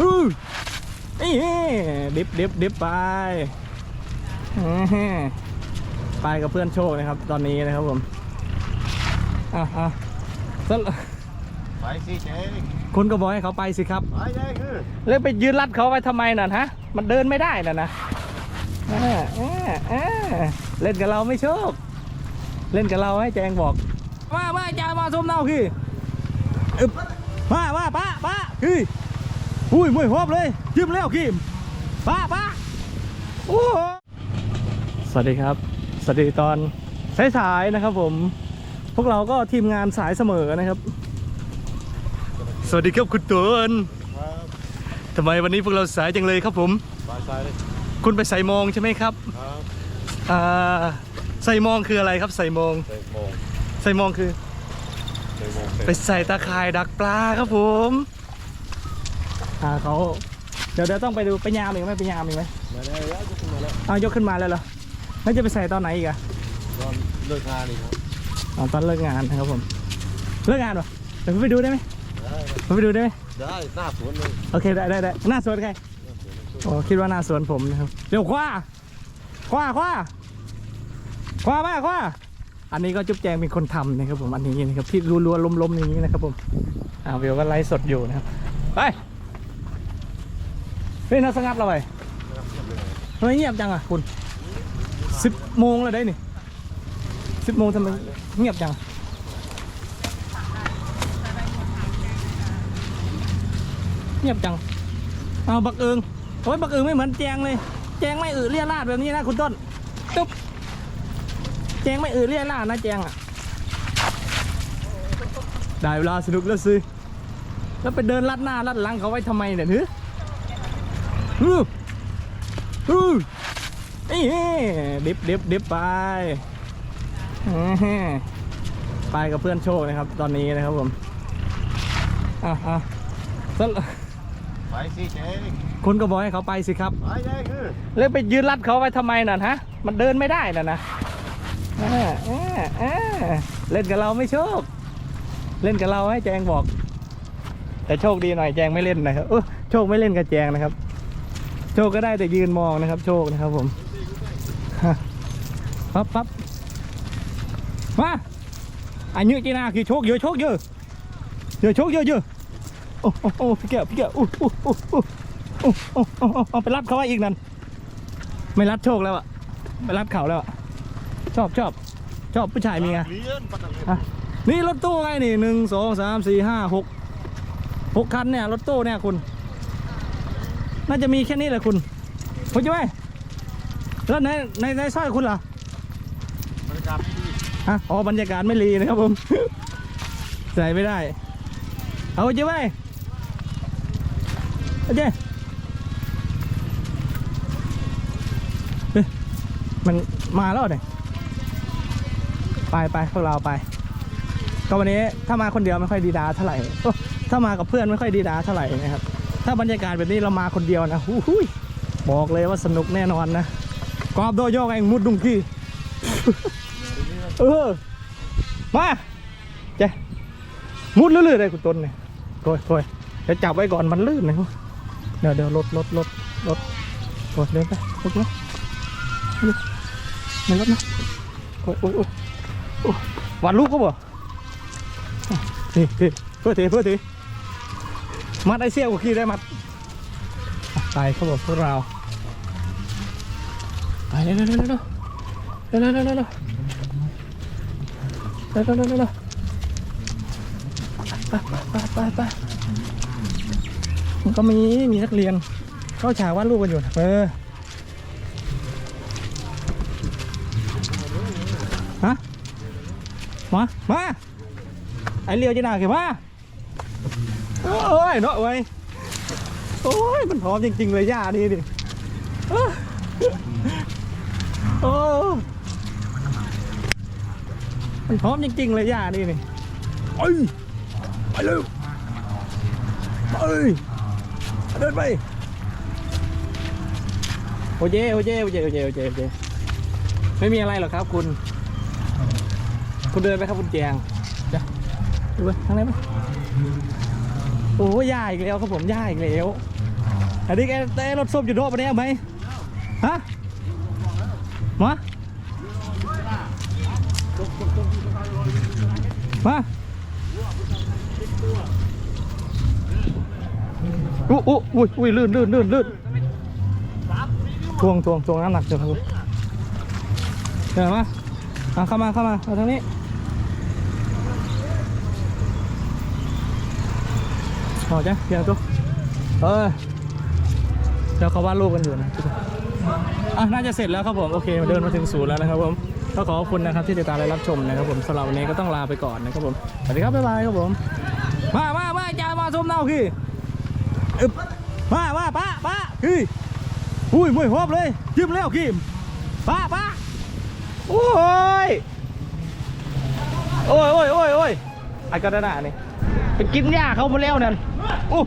อู้นี่ดิบดิบดิบไปอื้อหือไปกับเพื่อนโชคนะครับ ตอนนี้นะครับผมอะอะสรุปไปสิเจ๊คุณก็บอกให้เขาไปสิครับไปได้คือแล้วไปยืนรัดเขาไว้ทำไมน่ะฮะ มันเดินไม่ได้น่ะนะเออเออเออเล่นกับเราไม่โชค เล่นกับเราให้แจงบอกมามาจามาส้มเน่าคืออึบมามาป้าป้าคือ อุ้ยมวยหอบเลยยิ้มแล้วคิมป้าป้าโอ้โหสวัสดีครับ สวัสดีตอนสายๆนะครับผม พวกเราก็ทีมงานสายเสมอนะครับ สวัสดีครับคุณตูนครับทำไมวันนี้พวกเราสายจังเลยครับผมไปซ้ายเลยคุณไปใส่มองใช่ไหมครับครับอ่าใส่มองคืออะไรครับใส่มองเตะโมงใส่มองคือเตะโมงไปใส่ตาข่ายดักปลาครับผม อ่าเขาเดี๋ยวเดี๋ยวต้องไปดูไปยามอีกไหมไปยามอีกไหมมาได้แล้วจะขึ้นมาแล้วเอายกขึ้นมาแล้วเหรอแล้วจะไปใส่ตอนไหนอีกอะตอนเลิกงานนี่ครับอ๋อตอนเลิกงานนะครับผม เลิกงานเหรอเดี๋ยวผมไปดูได้ไหมได้ผมไปดูได้ไหมได้หน้าสวนเลยโอเคได้ได้ได้หน้าสวนใครโอ้คิดว่าหน้าสวนผมนะครับเดี๋ยวคว้าคว้าคว้าคว้ามาคว้าอันนี้ก็จุ๊บแจงเป็นคนทำนะครับผมอันนี้นะครับที่รัวๆล้มๆอย่างนี้นะครับผมอ่าเวลก็ไลฟ์สดอยู่นะครับไป เฮ้ยน่าสงัดเราไปทำไมเงียบจังอะคุณสิบโมงแล้วได้นี่สิบโมงทำไมเงียบจังเงียบจังเอาบักเอิงโอ้ยบักเอิงไม่เหมือนแจงเลย แจงไม่อือเลี่ยราดแบบนี้นะคุณต้นตุ๊บแจงไม่อือเลี่ยราดนะแจงอะได้เวลาสนุกแล้วสิแล้วไปเดินลัดหน้าลัดหลังเขาไว้ทำไมเนี่ย ฮึฮึฮึนี่ดิบดิบดิบไปไปกับเพื่อนโชคนะครับ ตอนนี้นะครับผมอะอะสรุปไปสิเจ๊คุณก็บอกให้เขาไปสิครับไปได้คือแล้วไปยืนรัดเขาไว้ทำไมน่ะฮะ มันเดินไม่ได้น่ะนะเล่นกับเราไม่โชค เล่นกับเราให้แจงบอก แต่โชคดีหน่อยแจงไม่เล่นนะครับโชคไม่เล่นกับแจงนะครับ โชคก็ได้แต่ยืนมองนะครับ โชคนะครับผมปั๊บปั๊บมาอันนี้จีน่าคือโชคเยอะโชคเยอะเยอะโชคเยอะเยอะโอ้โอ้โอ้พี่แก้วพี่แก้วอู้อู้อู้อู้โอ้โอ้โอ้โอ้เอาไปรัดเขาไว้อีกนั่นไม่รัดโชคแล้วอะไปรัดเขาแล้วอะชอบชอบชอบผู้ชายมีไงนี่รถตู้ไงนี่หนึ่งสองสามสี่ห้าหกหกคันเนี่ยรถตู้เนี่ยคุณ น่าจะมีแค่นี้แหละคุณคุณจะไหมแล้วในในในสร้อยคุณล่ะบรรยากาศที่ดีฮะอ๋อบรรยากาศไม่รีนะครับผม ใส่ไม่ได้ เอาจะไหมเอาเจ้เฮ้ยมันมาแล้วเนี่ยไปไปพวกเราไป ก็วันนี้ถ้ามาคนเดียวไม่ค่อยดีดาเท่าไหร่โอ้ถ้ามากับเพื่อนไม่ค่อยดีดาเท่าไหร่นะครับ ถ้าบรรยากาศแบบนี้เรามาคนเดียวนะหูหุยบอกเลยว่าสนุกแน่นอนนะกอบโดโยกเองมุดดุงขี้เออมาเจ๊มุดลื่นๆเลยคุณต้นเนี่ยโอยโอยเดี๋ยวจับไว้ก่อนมันลื่นนะเดี๋ยวเดี๋ยวรถรถรถรถโอยเดินไปรถนะมันรถนะโอ้ยโอ้ยโอ้ยวานลูกก็บ่นี่นี่เพื่อทีเพื่อที มัดไอเสี้ยวกูขี้ได้มัดไปเขาบอกพวกเราไปเร็วเร็วเร็วเร็วเร็วเร็วเร็วเร็วเร็วเร็วเร็วเร็วเร็วเร็วไปไปไปไปมันก็มีมีนักเรียนเข้าฉากวาดรูปกันอยู่นะเออฮะมามาไอเลียวจะด่าเขียมา โอ้ยเนาะเว้ยโอ้ยมันพร้อมจริงๆเลยย่านี่ดิเอ้อโอ้มันพร้อมจริงๆเลยย่านี่นี่ไปไปเร็วไปเดินไปโอเจโอเจโอเจโอเจโอเจโอเจไม่มีอะไรหรอกครับคุณ คุณเดินไปครับคุณแจงเดี๋ยวดูไปทางไหนไป โอ้ย่าอีกแล้วครับผมย่าอีกแล้วอันนี้แกเต้รถส้มอยู่โดะปะเนี่ยเอาไหมฮะมามาอู้อู้อุ้ยอุ้ยลื่นลื่นลื่นลื่นทวงทวงทวงน้ำหนักเดี๋ยวครับเดี๋ยวมเอาเข้ามาเข้ามาเอาทางนี้ เอาจ้ะเพียงตัวเออเดี๋ยวเขาวาดรูปกันอยู่นะอะน่าจะเสร็จแล้วครับผมโอเคเดินมาถึงศูนย์แล้วนะครับผมก็ขอบคุณนะครับที่ติดตามและรับชมนะครับผมสำหรับวันนี้ก็ต้องลาไปก่อนนะครับผมสวัสดีครับบ๊ายบายครับผมมามามาจามาชมเน่าคืออึบมามาป้าป้าคืออุ้ยมวยหอบเลยยิ้มแล้วคิมป้าป้าโอ้ยโอ้ยโอ้ยโอ้ยโอ้ยไอ้กระดาษนี่ ไปกินหญ้าเขามาแล้วนั่นอู้